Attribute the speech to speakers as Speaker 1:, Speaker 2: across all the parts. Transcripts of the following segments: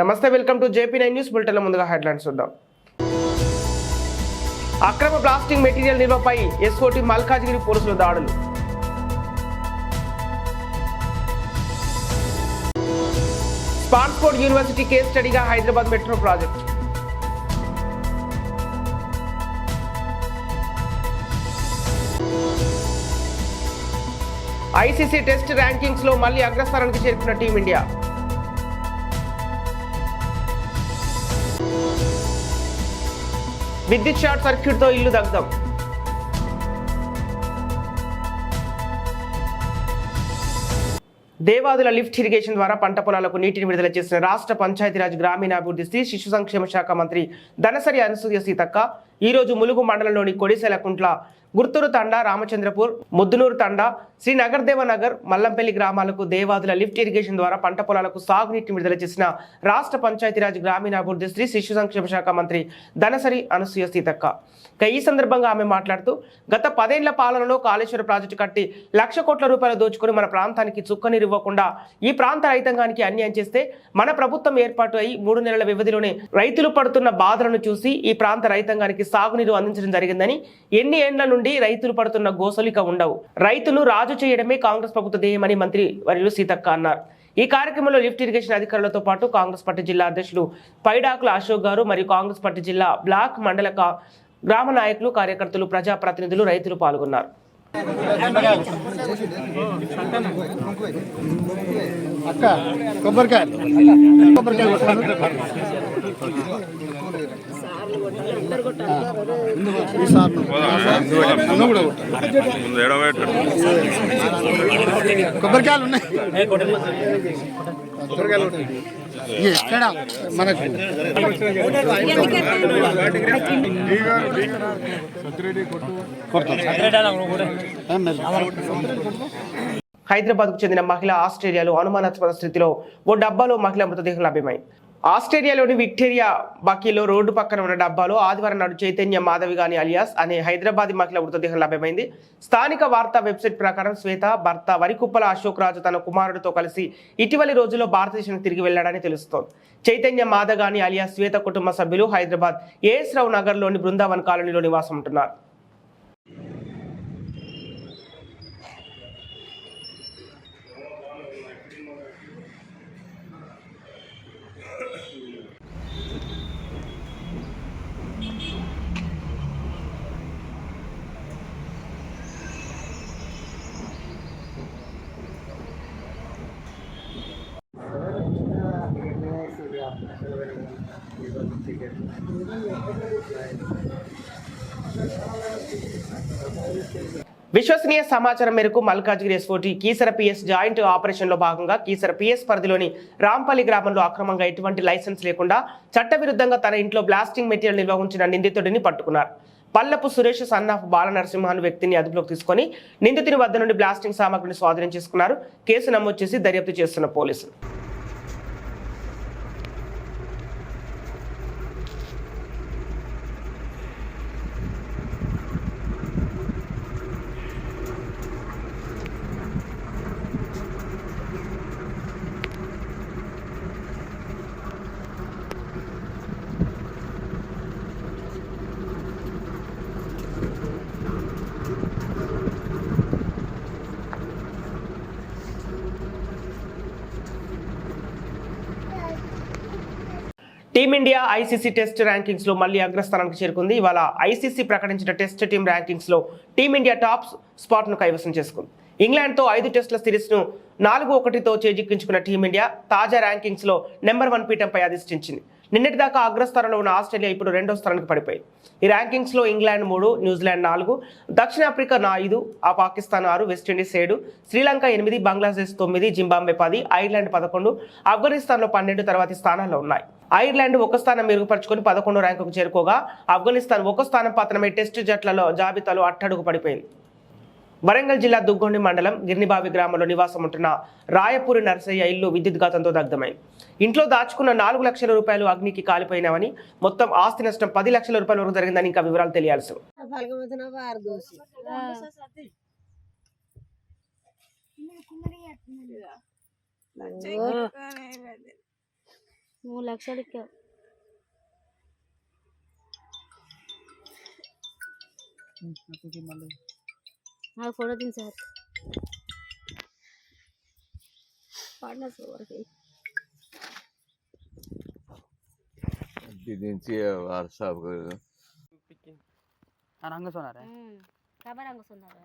Speaker 1: నమస్తే welcome to JP nine news bulletin ముందుగా headlines చూద్దాం. అక్రమ ప్లాస్టిక్ మెటీరియల్ నిల్వపై ఎస్ఓటి మల్కాజ్గిరి పోలీసులు దాడులు. స్పాన్స్పోర్ట్ యూనివర్సిటీ కేస్ స్టడీగా Hyderabad metro project. ICC test ర్యాంకింగ్స్లో అగ్రస్థానానికి చేరుకున్న టీమిండియా. విద్యుత్ షార్ట్ సర్క్యూట్తో ఇల్లు దగ్ధం. దేవాదుల లిఫ్ట్ ఇరిగేషన్ ద్వారా పంట పొలాలకు నీటిని విడుదల చేసిన రాష్ట్ర పంచాయతీరాజ్ గ్రామీణాభివృద్ధి స్త్రీ శిశు సంక్షేమ శాఖ మంత్రి ధనసరి అనుసూయ సీతక్క ఈ రోజు ములుగు మండలంలోని కొడిసెలకుంట్ల గుర్తూరు తండా రామచంద్రపూర్ ముద్దునూరు తండా శ్రీ దేవనగర్ నగర్ మల్లంపల్లి గ్రామాలకు దేవాదుల లిఫ్ట్ ఇరిగేషన్ ద్వారా పంట పొలాలకు సాగునీటిని విడుదల చేసిన రాష్ట్ర పంచాయతీరాజ్ గ్రామీణాభివృద్ధి స్త్రీ శిశు సంక్షేమ శాఖ మంత్రి ధనసరి అనసూయ సీతక్క. ఇక ఈ సందర్భంగా ఆమె మాట్లాడుతూ గత పదేళ్ళ పాలనలో కాళేశ్వర ప్రాజెక్టు కట్టి లక్ష కోట్ల రూపాయలు దోచుకుని మన ప్రాంతానికి చుక్కనీరు ఇవ్వకుండా ఈ ప్రాంత రైతాంగానికి అన్యాయం చేస్తే మన ప్రభుత్వం ఏర్పాటు అయి మూడు నెలల వ్యవధిలోనే రైతులు పడుతున్న బాధలను చూసి ఈ ప్రాంత రైతాంగానికి సాగునీరు అందించడం జరిగిందని ఎన్ని ఏండ్ల నుండి రైతులు పడుతున్న గోసలిక ఉండవు. రైతును రాజు చేయడమే కాంగ్రెస్ ప్రభుత్వ ధ్యేయమని మంత్రి వర్యులు సీతక్క అన్నారు. ఈ కార్యక్రమంలో లిఫ్ట్ ఇరిగేషన్ అధికారులతో పాటు కాంగ్రెస్ పార్టీ జిల్లా అధ్యక్షులు పైడాకుల అశోక్ గారు మరియు కాంగ్రెస్ పార్టీ జిల్లా బ్లాక్ మండల గ్రామ నాయకులు కార్యకర్తలు ప్రజాప్రతినిధులు రైతులు పాల్గొన్నారు.
Speaker 2: అక్క కొబ్బరికాయ. కొబ్బరికాయ కొట్టాను. ఈ సార్ నన్ను కూడా కొట్టు.
Speaker 3: ముందు ఎడబెట్టు
Speaker 2: కొబ్బరికాయలు ఉన్నాయి ఎక్కడ మనకు
Speaker 1: హైదరాబాద్కు చెందిన మహిళ ఆస్ట్రేలియాలో అనుమానాస్పద స్థితిలో ఓ డబ్బాలో మహిళ మృతదేహం లభ్యమైంది. ఆస్ట్రేలియాలోని విక్టోరియా బకీలో రోడ్డు పక్కన ఉన్న డబ్బాలో ఆదివారం నాడు చైతన్య మాధవి గాని అలియాస్ అనే హైదరాబాద్ మహిళ మృతదేహం లభ్యమైంది. స్థానిక వార్తా వెబ్సైట్ ప్రకారం శ్వేత భర్త వరికుప్పల అశోక్ రాజు తన కుమారుడితో కలిసి ఇటీవలి రోజుల్లో భారతదేశానికి తిరిగి వెళ్ళాడని తెలుస్తోంది. చైతన్య మాధగాని అలియాస్ శ్వేత కుటుంబ సభ్యులు హైదరాబాద్ ఏఎస్ రావు నగర్లోని బృందావన్ కాలనీలో నివాసం ఉంటున్నారు విశ్వసనీయ సమాచారం మేరకు Malkajgiri SOT Keesara PS joint ఆపరేషన్లో భాగంగా కీసర పిఎస్ పరిధిలోని రాంపల్లి గ్రామంలో అక్రమంగా ఎటువంటి లైసెన్స్ లేకుండా చట్టవిరుద్ధంగా తన ఇంట్లో బ్లాస్టింగ్ మెటీరియల్ నిల్వ ఉంచిన నిందితుడిని పట్టుకున్నారు. పల్లపు సురేష్ సన్నాఫ్ బాల నరసింహన్ వ్యక్తిని అదుపులోకి తీసుకొని నిందితుని వద్ద నుండి బ్లాస్టింగ్ సామగ్రిని స్వాధీనం చేసుకున్నారు. కేసు నమోదు చేసి దర్యాప్తు చేస్తున్న పోలీసులు. టీమిండియా ఐసీసీ టెస్ట్ ర్యాంకింగ్స్లో మళ్ళీ అగ్రస్థానానికి చేరుకుంది. ఇవాళ ఐసీసీ ప్రకటించిన టెస్ట్ టీమ్ ర్యాంకింగ్స్లో టీమిండియా టాప్ స్పాట్ను కైవసం చేసుకుంది. ఇంగ్లాండ్తో ఐదు టెస్టుల సిరీస్ను నాలుగు ఒకటితో చేజిక్కించుకున్న టీమిండియా తాజా ర్యాంకింగ్స్లో నెంబర్ వన్ పీఠంపై అధిష్ఠించింది. నిన్నటి దాకా అగ్రస్థానంలో ఉన్న ఆస్ట్రేలియా ఇప్పుడు రెండో స్థానానికి పడిపోయింది. ఈ ర్యాంకింగ్స్లో ఇంగ్లాండ్ మూడు న్యూజిలాండ్ నాలుగు దక్షిణాఫ్రికా నా ఐదు ఆ పాకిస్తాన్ ఆరు వెస్టిండీస్ ఏడు శ్రీలంక ఎనిమిది బంగ్లాదేశ్ తొమ్మిది జింబాంబే పది ఐర్లాండ్ పదకొండు ఆఫ్ఘనిస్తాన్లో పన్నెండు తర్వాతి స్థానాల్లో ఉన్నాయి. ఐర్లాండ్ ఒక స్థానం మెరుగుపరుచుకొని పదకొండు ర్యాంకుకు చేరుకోగా ఆఫ్ఘనిస్తాన్ ఒక స్థానం పతనమై టెస్టు జట్లలో జాబితాలో అట్టడుగు పడిపోయింది. వరంగల్ జిల్లా దుగ్గొండి మండలం గిర్నిబావి గ్రామంలో నివాసం ఉంటున్న రాయపూరి నరసయ్య ఇల్లు విద్యుత్ ఘాతంతో దగ్ధమైంది. ఇంట్లో దాచుకున్న నాలుగు లక్షల రూపాయలు అగ్నికి కాలిపోయినావని మొత్తం ఆస్తి నష్టం పది లక్షల రూపాయల వరకు జరిగిందని ఇంకా వివరాలు తెలియాల్సి ఉంది.
Speaker 4: ఫలకమతిన వారు దోసి
Speaker 3: మూడు లక్షలు ఇక్క నాకు ఫోటో తీసి సార్ పాడిన వరకు
Speaker 5: నుంచి వాట్సాప్
Speaker 6: రంగ సోనారా
Speaker 3: కబరంగ సుందర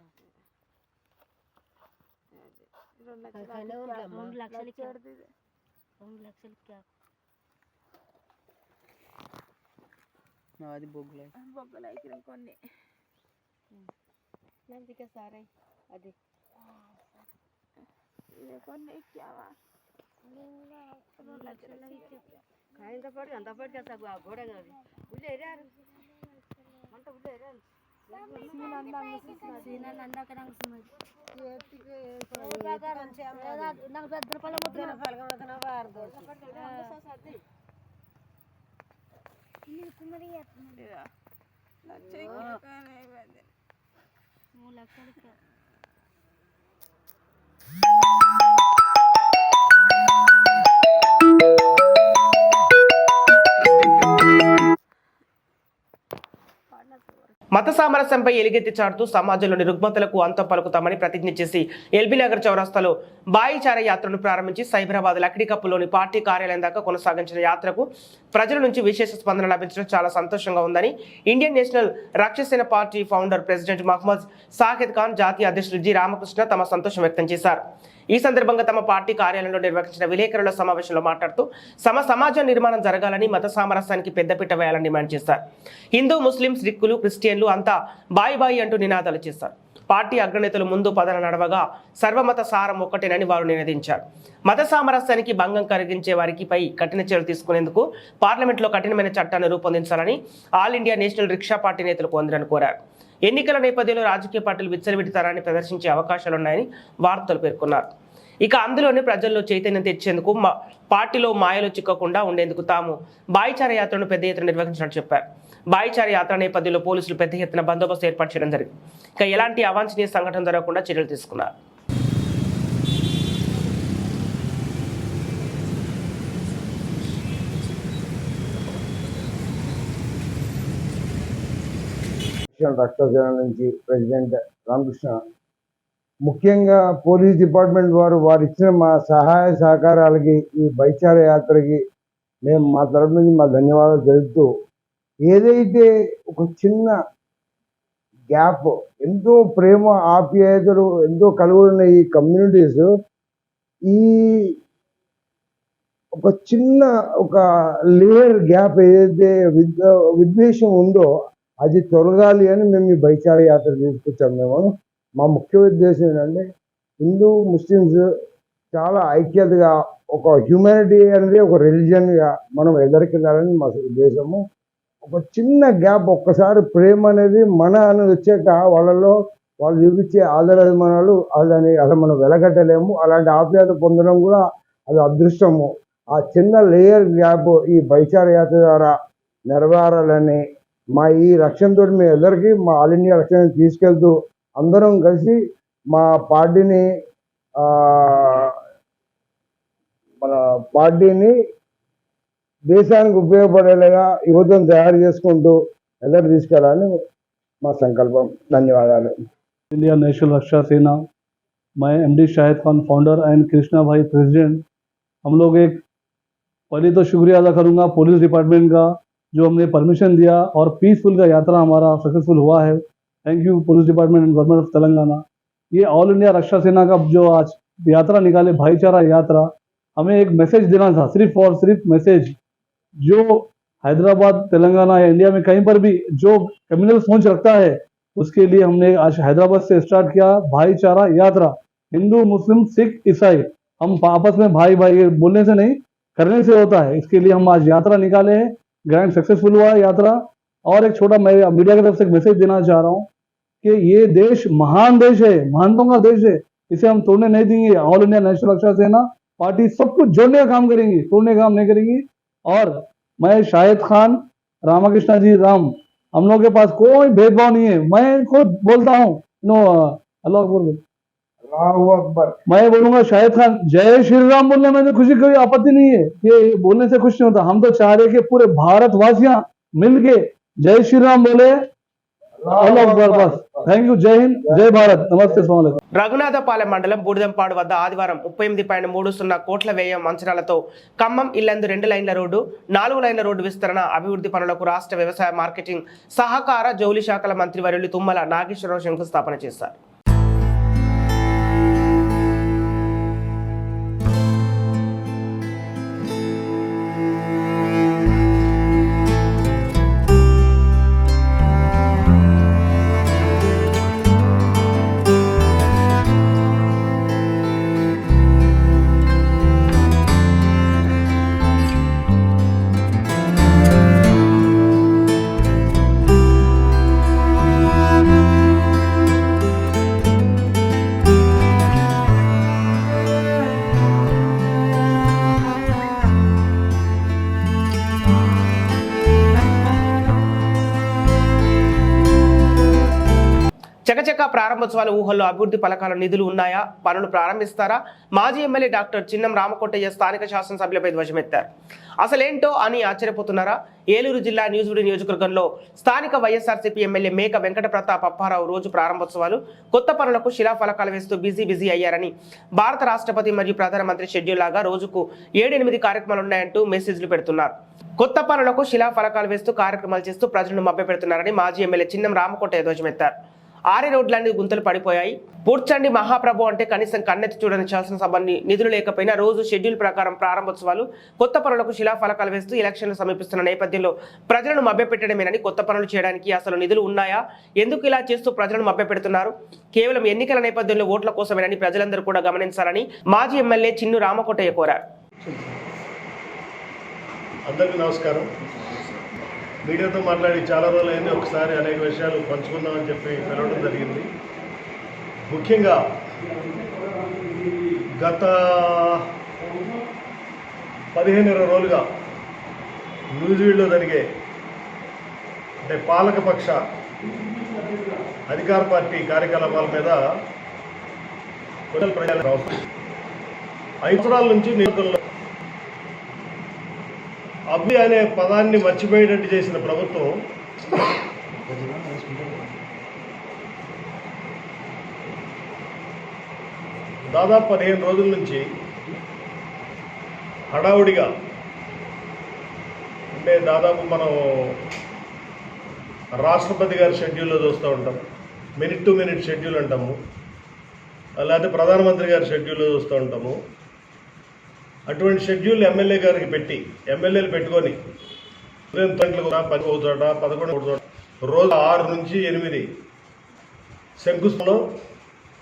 Speaker 3: రెండు లక్షలు ఇక్క రెండు లక్షలు ఇక్క
Speaker 6: అది బొగ్గులే
Speaker 3: నందిక సారే అది కాయంత పాటు అంత పాటు కదా గోడ కాదు ఉల్లి ఎరారు మంట ఉల్లి ఎరారు నాకు పెద్ద రూపాయలు మూడు లక్షలు
Speaker 1: మత సామరస్యంపై ఎలుగెత్తి చాటుతూ సమాజంలోని రుగ్మతలకు అంతం పలుకుతామని ప్రతిజ్ఞ చేసి ఎల్బీ నగర్ చౌరస్తాలో బాయిచార యాత్రను ప్రారంభించి సైబరాబాద్ లక్డికప్పులోని పార్టీ కార్యాలయం దాకా కొనసాగించిన యాత్రకు ప్రజల నుంచి విశేష స్పందన లభించడం చాలా సంతోషంగా ఉందని Indian national Rakshasena party founder president Mohammed Sahid Khan జాతీయ అధ్యక్షుడు జి రామకృష్ణ తమ సంతోషం వ్యక్తం చేశారు. ఈ సందర్భంగా తమ పార్టీ కార్యాలయంలో నిర్వహించిన విలేకరుల సమావేశంలో మాట్లాడుతూ సమ సమాజ నిర్మాణం జరగాలని మత సామరస్యానికి పెద్దపీట వేయాలని డిమాండ్ చేశారు. హిందూ ముస్లిం సిక్కులు క్రిస్టియన్లు అంతా బాయ్ బాయ్ అంటూ నినాదాలు చేశారు. పార్టీ అగ్రనేతలు ముందు పదన నడవగా సర్వమత సారం ఒక్కటేనని వారు నినదించారు. మత సామరస్యానికి భంగం కలిగించే వారికిపై కఠిన చర్యలు తీసుకునేందుకు పార్లమెంట్లో కఠినమైన చట్టాన్ని రూపొందించాలని all India national rickshaw party నేతలు కొందరని కోరారు. ఎన్నికల నేపథ్యంలో రాజకీయ పార్టీలు విచ్చలవిడితనాన్ని ప్రదర్శించే అవకాశాలున్నాయని వార్తలు పేర్కొన్నారు. ఇక అందులోనే ప్రజల్లో చైతన్యం తెచ్చేందుకు మా పార్టీలో మాయలో చిక్కకుండా ఉండేందుకు తాము బాయిచార యాత్రను పెద్ద ఎత్తున నిర్వహించినట్టు చెప్పారు. బాయిచార యాత్ర నేపథ్యంలో పోలీసులు పెద్ద ఎత్తున బందోబస్తు ఏర్పాటు చేయడం జరిగింది. ఇక ఎలాంటి అవాంఛనీయ సంఘటన జరగకుండా చర్యలు తీసుకున్నారు.
Speaker 7: నేషనల్ రక్తసేన నుంచి ప్రెసిడెంట్ రామకృష్ణ. ముఖ్యంగా పోలీస్ డిపార్ట్మెంట్ వారు వారు ఇచ్చిన మా సహాయ సహకారాలకి ఈ బైచార యాత్రకి మేము మా తరపు నుంచి మా ధన్యవాదాలు తెలుపుతూ ఏదైతే ఒక చిన్న గ్యాప్ ఎంతో ప్రేమ ఆప్యాయతలు ఎంతో కలుగున్న ఈ కమ్యూనిటీస్ ఈ ఒక చిన్న ఒక లేయర్ గ్యాప్ ఏదైతే విద్వేషం ఉందో అది తొలగాలి అని మేము ఈ బైచార యాత్ర తీసుకొచ్చాం మేము. మా ముఖ్య ఉద్దేశం ఏంటంటే హిందూ ముస్లిమ్స్ చాలా ఐక్యతగా ఒక హ్యూమానిటీ అనేది ఒక రెలిజియన్గా మనం ఎదరికెళ్ళాలని మా ఉద్దేశము. ఒక చిన్న గ్యాప్ ఒక్కసారి ప్రేమ అనేది మన అనేది వచ్చాక వాళ్ళలో వాళ్ళు చూపించే ఆదరాభిమానాలు అదని అది మనం వెలగట్టలేము. అలాంటి ఆప్యాయత పొందడం కూడా అది అదృష్టము. ఆ చిన్న లేయర్ గ్యాప్ ఈ బైచార యాత్ర ద్వారా నెరవేరాలని మా ఈ లక్ష్యంతో మీ అందరికీ మా ఆల్ ఇండియా లక్ష్యాన్ని తీసుకెళ్తూ అందరం కలిసి మా పార్టీని ఆ, మన పార్టీని దేశానికి ఉపయోగపడేలాగా యువతను తయారు చేసుకుంటూ ఎదురు తీసుకెళ్ళాలని మా సంకల్పం ధన్యవాదాలు
Speaker 8: इंडिया नेशनल रक्षा सेना मैं M D Shahid Khan founder and Krishna भाई प्रेसिडेंट हम लोग एक पहले तो शुक्रिया अदा करूंगा पुलिस डिपार्टमेंट का जो हमने परमिशन दिया और पीसफुल का यात्रा हमारा सक्सेसफुल हुआ है। Thank you police department and government of Telangana ये ऑल इंडिया रक्षा सेना का जो आज यात्रा निकाले, भाईचारा यात्रा, हमें एक मैसेज देना था, सिर्फ़ और सिर्फ़ मैसेज जो हैदराबाद, तेलंगाना या इंडिया में कहीं पर भी जो क्रिमिनल सोच रखता है, उसके लिए हमने आज हैदराबाद से स्टार्ट किया भाईचारा यात्रा। हिंदू, मुस्लिम, सिख, ईसाई, हम आपस में भाई भाई बोलने से नहीं, करने से होता है। इसके लिए हम आज यात्रा निकाले हैं। ग्रैंड सक्सेसफुल हुआ यात्रा। और एक छोटा मैं मीडिया की तरफ़ से एक मैसेज देना चाह रहा हूँ कि ये देश महान देश है, महानतों का देश है, इसे हम तोड़ने नहीं देंगे। ऑल इंडिया नेशनल रक्षा सेना पार्टी सब कुछ जोड़ने का काम करेंगी, तोड़ने का काम नहीं करेंगी। और मैं शाहिद खान, रामाकृष्णा जी, राम, हम लोग के पास कोई भेदभाव नहीं है। मैं खुद बोलता हूँ, नो अल्लाह मैं बोलूंगा शाहिद खान जय श्री राम बोलने में तो खुशी कोई आपत्ति नहीं है ये बोलने से खुश नहीं होता हम तो चाह रहे कि पूरे भारतवासियां मिलके जय श्री राम बोले अल्लाह अकबर बस थैंक यू जय हिंद जय भारत नमस्ते अस्सलाम
Speaker 1: రఘునాథపాలెం మండలం బూడిదంపాడు వద్ద ఆదివారం ముప్పై ఎనిమిది పాయింట్ మూడు సున్నా కోట్ల వ్యయం అంచనాలతో ఖమ్మం ఇల్లందు రెండు లైన్ల రోడ్డు నాలుగు లైన్ల రోడ్డు విస్తరణ అభివృద్ధి పనులకు రాష్ట్ర వ్యవసాయ మార్కెటింగ్ సహకార జౌలి శాఖల మంత్రి వర్యులు తుమ్మల నాగేశ్వరరావు శంకుస్థాపన చేశారు ప్రారంభోత్సవాల ఊహల్లో అభివృద్ధి పథకాల నిధులు ఉన్నాయా? పనులు ప్రారంభిస్తారా? మాజీ ఎమ్మెల్యే డాక్టర్ చిన్నం రామకొట్టయ్య స్థానిక శాసనసభ్యులపై ధ్వజమెత్తారు. అసలేంటో అని ఆశ్చర్యపోతున్నారా? ఏలూరు జిల్లా న్యూజివీడు నియోజకవర్గంలో స్థానిక వైఎస్ఆర్సీపీ ఎమ్మెల్యే మేక వెంకట ప్రతాప్ అప్పారావు రోజు ప్రారంభోత్సవాలు. కొత్త పనులకు శిలాఫలకాలు వేస్తూ బిజీ బిజీ అయ్యారని భారత రాష్ట్రపతి మరియు ప్రధానమంత్రి షెడ్యూల్ లాగా రోజుకు ఏడెనిమిది కార్యక్రమాలు ఉన్నాయంటూ మెసేజ్లు పెడుతున్నారు. కొత్త పనులకు శిలాఫలకాలు వేస్తూ కార్యక్రమాలు చేస్తూ ప్రజలను మభ్యపెడుతున్నారని మాజీ ఎమ్మెల్యే చిన్నం రామకోట ధ్వజమెత్తారు. ఆరే రోడ్లన్నీ గుంతలు పడిపోయాయి. పూడ్చండి మహాప్రభు అంటే కనీసం కన్నెత్తి చూడని శాసనసభని నిధులు లేకపోయినా రోజు షెడ్యూల్ ప్రకారం ప్రారంభోత్సవాలు కొత్త పనులకు శిలాఫలకాలు వేస్తూ ఎలక్షన్లు సమీపిస్తున్న నేపథ్యంలో ప్రజలను మభ్యపెట్టడమేనని కొత్త పనులు చేయడానికి అసలు నిధులు ఉన్నాయా? ఎందుకు ఇలా చేస్తూ ప్రజలను మభ్యపెడుతున్నారు? కేవలం ఎన్నికల నేపథ్యంలో ఓట్ల కోసమేనని ప్రజలందరూ కూడా గమనించాలని మాజీ ఎమ్మెల్యే చిన్ను రామకోటయ్య కోరారు.
Speaker 5: అందరికీ నమస్కారం. మీడియాతో మాట్లాడి చాలా రోజులైంది. ఒకసారి అనేక విషయాలు పంచుకుందామని చెప్పి పిలవడం జరిగింది. ముఖ్యంగా గత పదిహేను ఇరవై రోజులుగా న్యూజిలాండ్లో జరిగే అంటే పాలకపక్ష అధికార పార్టీ కార్యకలాపాల మీద ప్రజల అవసరం. ఐదు సంవత్సరాల నుంచి నియోజకవర్గంలో అభి అనే పదాన్ని మర్చిపోయేటట్టు చేసిన ప్రభుత్వం దాదాపు పదిహేను రోజుల నుంచి హడావుడిగా అంటే దాదాపు మనం రాష్ట్రపతి గారి షెడ్యూల్లో చూస్తూ ఉంటాం. మినిట్ టు మినిట్ షెడ్యూల్ అంటాము. లేకపోతే ప్రధానమంత్రి గారి షెడ్యూల్లో చూస్తూ ఉంటాము. అటువంటి షెడ్యూల్ ఎమ్మెల్యే గారికి పెట్టి ఎమ్మెల్యేలు పెట్టుకొని ఉదయం తొమ్మిది కూడా పది చోట పదకొండు చోట రోజు ఆరు నుంచి ఎనిమిది శంకుస్థలం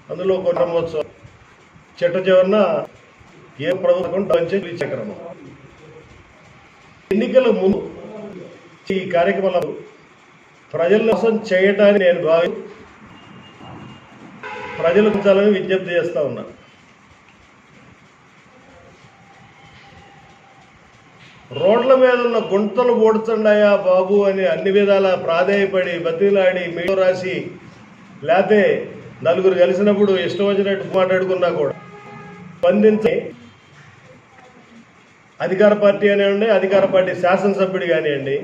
Speaker 5: అందులో ఒక బ్రహ్మోత్సవం. చెట్ట చివరిన ఏ ప్రభుత్వం పంచాయతీ చక్రమం ఎన్నికల ముందు ఈ కార్యక్రమాలు ప్రజల కోసం చేయటాన్ని నేను భావి ప్రజలకు చాలని విజ్ఞప్తి చేస్తా ఉన్నాను రోడ్ల మీద ఉన్న గుంతలు ఓడుతుండయా బాబు అని అన్ని విధాల ప్రాధేయపడి బతిలాడి మీడియా రాసి లేకపోతే నలుగురు కలిసినప్పుడు ఇష్టం వచ్చినట్టు మాట్లాడుకున్నా కూడా. స్పందించి అధికార పార్టీ అనివ్వండి అధికార పార్టీ శాసనసభ్యుడు కానివ్వండి.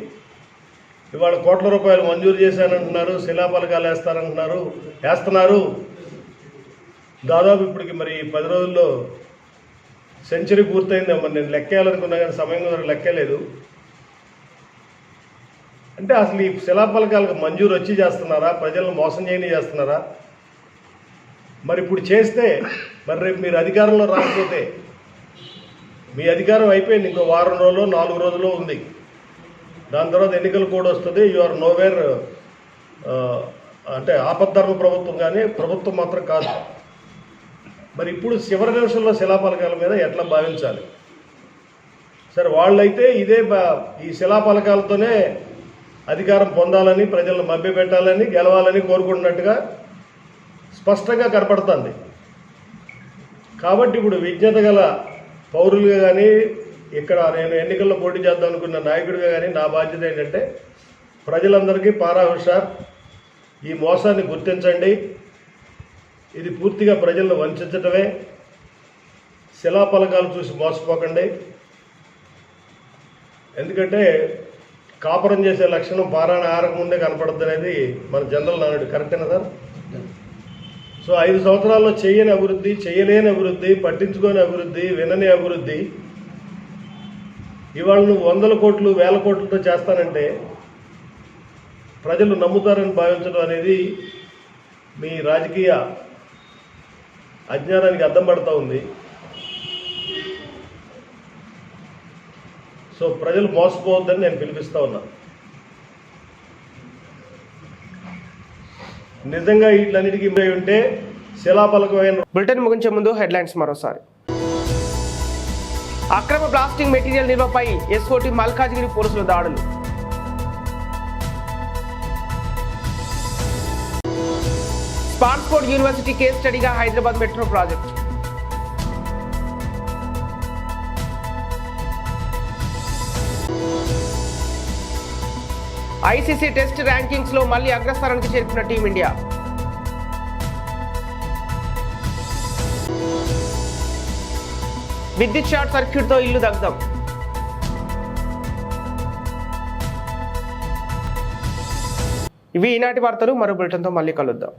Speaker 5: ఇవాళ కోట్ల రూపాయలు మంజూరు చేశానంటున్నారు శిలాఫలకాలు వేస్తారంటున్నారు వేస్తున్నారు. దాదాపు ఇప్పటికి మరి పది రోజుల్లో సెంచరీ పూర్తయింది మరి నేను లెక్కేయాలనుకున్నా కానీ సమయం కుదరక లెక్కలేదు. అంటే అసలు ఈ శిలాఫలకాలకు మంజూరు వచ్చి చేస్తున్నారా? ప్రజలను మోసం చేయని చేస్తున్నారా? మరి ఇప్పుడు చేస్తే మరి రేపు మీరు అధికారంలో రాకపోతే మీ అధికారం అయిపోయింది. ఇంకో వారం రోజులు నాలుగు రోజులు ఉంది. దాని తర్వాత ఎన్నికలు కూడా వస్తుంది. యు ఆర్ నోవేర్ అంటే ఆపద్ధర్మ ప్రభుత్వం కానీ ప్రభుత్వం మాత్రం కాదు. మరి ఇప్పుడు చివరి నిమిషంలో శిలాపలకాల మీద ఎట్లా భావించాలి? సరే వాళ్ళైతే ఇదే బా- ఈ శిలాపలకాలతోనే అధికారం పొందాలని ప్రజలను మభ్యపెట్టాలని గెలవాలని కోరుకుంటున్నట్టుగా స్పష్టంగా కనపడుతుంది. కాబట్టి ఇప్పుడు విజ్ఞత గల పౌరులుగా కానీ ఇక్కడ నేను ఎన్నికల్లో పోటీ చేద్దాం అనుకున్న నాయకుడిగా కానీ నా బాధ్యత ఏంటంటే ప్రజలందరికీ పారా హుషార్ ఈ మోసాన్ని గుర్తించండి. ఇది పూర్తిగా ప్రజలను వంచటమే. శిలాఫలకాలు చూసి మోసపోకండి. ఎందుకంటే కాపురం చేసే లక్షణం పారాయణ ఆరకముందే కనపడద్దు అనేది మన జనరల్ నానుడు కరెక్టేనా సార్? సో ఐదు సంవత్సరాల్లో చేయని అభివృద్ధి చేయలేని అభివృద్ధి పట్టించుకోని అభివృద్ధి వినని అభివృద్ధి. ఇవాళ నువ్వు వందల కోట్లు వేల కోట్లతో చేస్తానంటే ప్రజలు నమ్ముతారని భావించడం అనేది మీ రాజకీయ అజ్ఞానానికి అద్దం పడతా ఉంది. సో ప్రజలు మోసపోవద్దని నేను పిలిపిస్తా ఉన్నా. నిజంగా వీటిలన్నిటికీ ఇవ్వై ఉంటే శిలాపలకమైన
Speaker 1: బ్రిటన్ ముగించే ముందు హెడ్లైన్స్ మరోసారి. అక్రమ ప్లాస్టిక్ మెటీరియల్ నిల్వపై ఎస్ఓటి మల్కాజ్గిరి పోలీసులు దాడులు. స్పాన్స్పోర్ట్ యూనివర్సిటీ కేస్ స్టడీగా Hyderabad metro project. ICC test ర్యాంకింగ్స్లో మళ్ళీ అగ్రస్థానానికి చేరుకున్న టీమిండియా. విద్యుత్ షార్ట్ సర్క్యూట్తో ఇల్లు దగ్ధం. ఇవి ఈనాటి వార్తలు. మరో బులెటిన్తో మళ్ళీ కలుద్దాం.